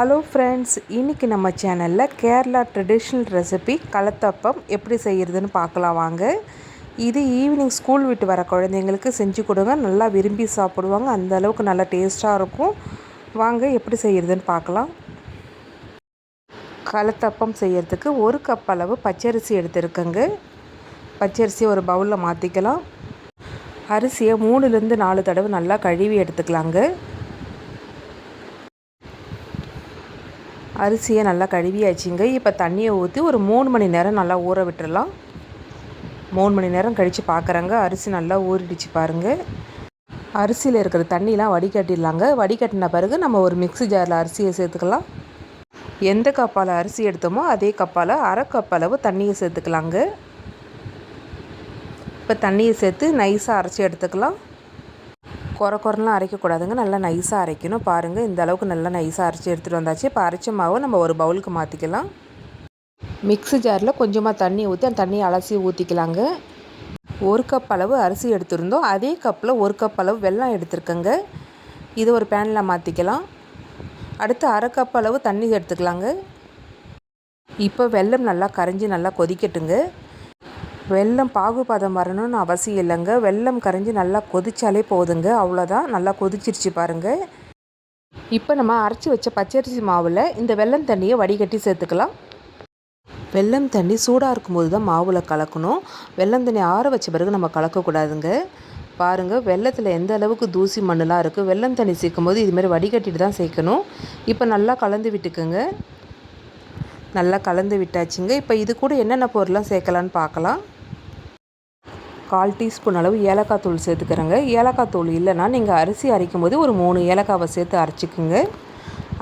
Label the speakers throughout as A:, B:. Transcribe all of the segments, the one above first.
A: Hello friends இன்றைக்கி நம்ம சேனலில் கேரளா ட்ரெடிஷ்னல் ரெசிபி கலத்தப்பம் எப்படி செய்கிறதுன்னு பார்க்கலாம் வாங்க. இது ஈவினிங் ஸ்கூல் விட்டு வர குழந்தைங்களுக்கு செஞ்சு கொடுங்க. நல்லா விரும்பி சாப்பிடுவாங்க. அந்த அளவுக்கு நல்லா டேஸ்ட்டாக இருக்கும். வாங்க எப்படி செய்கிறதுன்னு பார்க்கலாம். கலத்தப்பம் செய்கிறதுக்கு ஒரு கப் அளவு பச்சரிசி எடுத்துருக்கங்க. பச்சரிசி ஒரு பவுலில் மாற்றிக்கலாம் அரிசியை மூணுலேருந்து நாலு தடவை நல்லா கழுவி எடுத்துக்கலாங்க. அரிசியை நல்லா கழுவியாச்சுங்க. இப்போ தண்ணியை ஊற்றி ஒரு மூணு மணி நேரம் நல்லா ஊற விட்டுடலாம் மூணு மணி நேரம் கழித்து பார்க்குறேங்க அரிசி நல்லா ஊறிடுச்சு பாருங்கள் அரிசியில் இருக்கிற தண்ணிலாம் வடிகட்டிடலாங்க. வடிகட்டின பிறகு நம்ம ஒரு மிக்ஸி ஜாரில் அரிசியை சேர்த்துக்கலாம். எந்த கப்பால் அரிசி எடுத்தோமோ அதே கப்பால் அரை கப் அளவு தண்ணியை சேர்த்துக்கலாங்க. இப்போ தண்ணியை சேர்த்து நைஸாக அரைச்சி எடுத்துக்கலாம். குறை குறைலாம் அரைக்கக்கூடாதுங்க. நல்லா நைஸாக அரைக்கணும். பாருங்கள் இந்த அளவுக்கு நல்லா நைஸாக அரைச்சி எடுத்துகிட்டு வந்தாச்சு. இப்போ அரைச்ச மாவை நம்ம ஒரு பவுலுக்கு மாற்றிக்கலாம் மிக்ஸி ஜாரில் கொஞ்சமாக தண்ணி ஊற்றி அந்த தண்ணியை அலசி ஊற்றிக்கலாங்க ஒரு கப் அளவு அரிசி எடுத்துருந்தோம். அதே கப்பில் ஒரு கப் அளவு வெல்லம் எடுத்துருக்கங்க. இது ஒரு பேனில் மாற்றிக்கலாம் அடுத்து அரை கப் அளவு தண்ணி எடுத்துக்கலாங்க. இப்போ வெல்லம் நல்லா கரைஞ்சி நல்லா கொதிக்கட்டுங்க. வெல்லம் பாகுபதம் வரணும்னு அவசியம் இல்லைங்க. வெள்ளம் கரைஞ்சி நல்லா கொதிச்சாலே போதுங்க. அவ்வளோதான் நல்லா கொதிச்சிருச்சு பாருங்கள் இப்போ நம்ம அரைச்சி வச்ச பச்சரிசி மாவில் இந்த வெல்லம் தண்ணியை வடிகட்டி சேர்த்துக்கலாம். வெல்லம் தண்ணி சூடாக இருக்கும்போது தான் மாவில் கலக்கணும். வெல்லம் தண்ணி ஆற வச்ச பிறகு நம்ம கலக்கக்கூடாதுங்க. பாருங்கள் வெள்ளத்தில் எந்த அளவுக்கு தூசி மண்ணெலாம் இருக்குது வெல்லம் தண்ணி சேர்க்கும் போது இதுமாரி வடிகட்டிட்டு தான் சேர்க்கணும். இப்போ நல்லா கலந்து விட்டுக்குங்க. நல்லா கலந்து விட்டாச்சுங்க. இப்போ இது கூட என்னென்ன பொருள்லாம் சேர்க்கலான்னு பார்க்கலாம். கால் டீஸ்பூன் அளவு ஏலக்காய் தூள் சேர்த்துக்கிறேங்க. ஏலக்காய் தூள் இல்லைன்னா நீங்கள் அரிசி அரைக்கும் போது ஒரு மூணு ஏலக்காவை சேர்த்து அரைச்சிக்குங்க.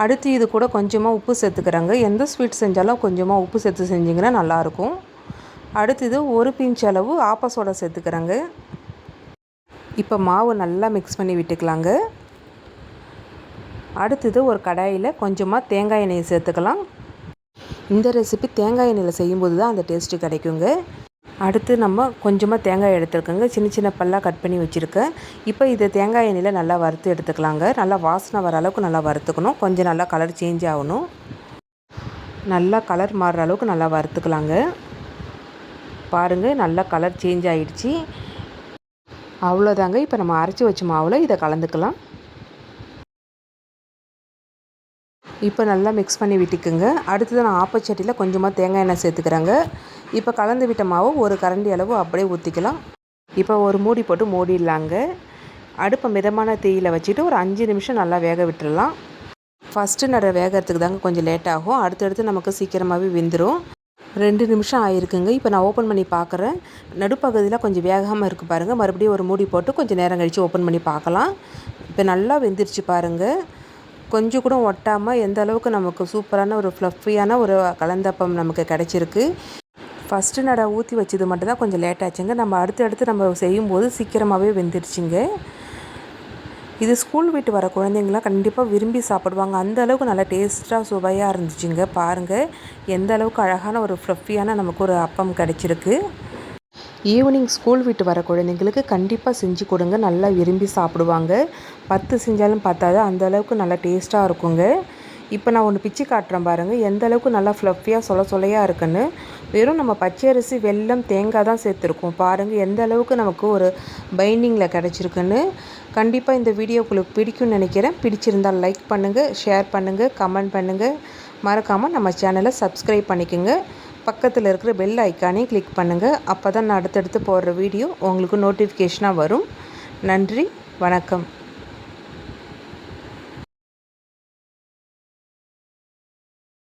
A: அடுத்து இது கூட கொஞ்சமாக உப்பு சேர்த்துக்கிறாங்க. எந்த ஸ்வீட் செஞ்சாலும் கொஞ்சமாக உப்பு சேர்த்து செஞ்சிங்கன்னா நல்லாயிருக்கும். அடுத்தது ஒரு பிஞ்ச் அளவு ஆப்பசோடா சேர்த்துக்கிறாங்க. இப்போ மாவு நல்லா மிக்ஸ் பண்ணி விட்டுக்கலாங்க. அடுத்தது ஒரு கடாயில் கொஞ்சமாக தேங்காய் எண்ணெயை சேர்த்துக்கலாம். இந்த ரெசிபி தேங்காய் எண்ணெயில் செய்யும்போது தான் அந்த டேஸ்ட்டு கிடைக்குங்க. அடுத்து நம்ம கொஞ்சமாக தேங்காய் எடுத்துருக்கோங்க. சின்ன சின்ன பல்லாக கட் பண்ணி வச்சுருக்கேன். இப்போ இதை தேங்காய் எண்ணெயில் நல்லா வறுத்து எடுத்துக்கலாங்க. நல்லா வாசனை வர அளவுக்கு நல்லா வறுத்துக்கணும். கொஞ்சம் நல்லா கலர் சேஞ்ச் ஆகணும். நல்லா கலர் மாறுற அளவுக்கு நல்லா வறுத்துக்கலாங்க. பாருங்கள் நல்லா கலர் சேஞ்ச் ஆகிடுச்சி அவ்வளோதாங்க இப்போ நம்ம அரைச்சி வச்ச மாவில் இதை கலந்துக்கலாம். இப்போ நல்லா மிக்ஸ் பண்ணி விட்டுக்குங்க. அடுத்தது நான் ஆப்பச்சட்டியில் கொஞ்சமாக தேங்காய் எண்ணெய் சேர்த்துக்கிறேங்க. இப்போ கலந்து விட்ட மாவு ஒரு கரண்டி அளவு அப்படியே ஊற்றிக்கலாம். இப்போ ஒரு மூடி போட்டு மூடிடலாங்க. அடுப்பை மிதமான தீயில் வச்சுட்டு ஒரு அஞ்சு நிமிஷம் நல்லா வேக விட்டுடலாம் ஃபஸ்ட்டு நட வேகிறதுக்கு தாங்க கொஞ்சம் லேட் ஆகும். அடுத்தடுத்து நமக்கு சீக்கிரமாகவே வெந்துடும் ரெண்டு நிமிஷம் ஆயிருக்குங்க. இப்போ நான் ஓப்பன் பண்ணி பார்க்குறேன். நடுப்பகுதியில் கொஞ்சம் வேகாமல் இருக்குது பாருங்கள் மறுபடியும் ஒரு மூடி போட்டு கொஞ்சம் நேரம் கழித்து ஓப்பன் பண்ணி பார்க்கலாம். இப்போ நல்லா வெந்துருச்சு பாருங்கள் கொஞ்சம் கூட ஒட்டாமல் எந்த அளவுக்கு நமக்கு சூப்பரான ஒரு ஃப்ளஃபியான ஒரு கலந்தப்பம் நமக்கு கிடச்சிருக்கு. ஃபஸ்ட்டு நடை ஊற்றி வச்சது மட்டும்தான் கொஞ்சம் லேட் ஆச்சுங்க. நம்ம அடுத்து அடுத்து நம்ம செய்யும்போது சீக்கிரமாகவே வெந்துருச்சுங்க. இது ஸ்கூல் விட்டு வர குழந்தைங்களாம் கண்டிப்பாக விரும்பி சாப்பிடுவாங்க. அந்த அளவுக்கு நல்லா டேஸ்ட்டாக சுவையாக இருந்துச்சுங்க. பாருங்கள் எந்த அளவுக்கு அழகான ஒரு ஃப்ளஃபியான நமக்கு ஒரு அப்பம் கிடச்சிருக்கு. ஈவினிங் ஸ்கூல் விட்டு வர குழந்தைங்களுக்கு கண்டிப்பாக செஞ்சு கொடுங்க. நல்லா விரும்பி சாப்பிடுவாங்க. பத்து செஞ்சாலும் பார்த்தாது அந்த அளவுக்கு நல்லா டேஸ்ட்டாக இருக்குங்க. இப்போ நான் ஒன்று பிச்சு காட்டுறேன் பாருங்கள் எந்த அளவுக்கு நல்லா ஃப்ளஃபியாக சொல சொல்லையாக இருக்குன்னு. வெறும் நம்ம பச்சரிசி வெல்லம் தேங்காய் தான் சேர்த்துருக்கோம். பாருங்கள் எந்த அளவுக்கு நமக்கு ஒரு பைண்டிங்கில் கிடச்சிருக்குன்னு. கண்டிப்பாக இந்த வீடியோ உங்களுக்கு பிடிக்கும்னு நினைக்கிறேன். பிடிச்சிருந்தால் லைக் பண்ணுங்கள் ஷேர் பண்ணுங்கள் கமெண்ட் பண்ணுங்கள் மறக்காமல் நம்ம சேனலை சப்ஸ்கிரைப் பண்ணிக்கோங்க. பக்கத்தில் இருக்கிற பெல் ஐக்கானையும் கிளிக் பண்ணுங்கள் அப்போ தான் நான் அடுத்தடுத்து போடுற வீடியோ உங்களுக்கு நோட்டிஃபிகேஷனாக வரும். நன்றி வணக்கம்.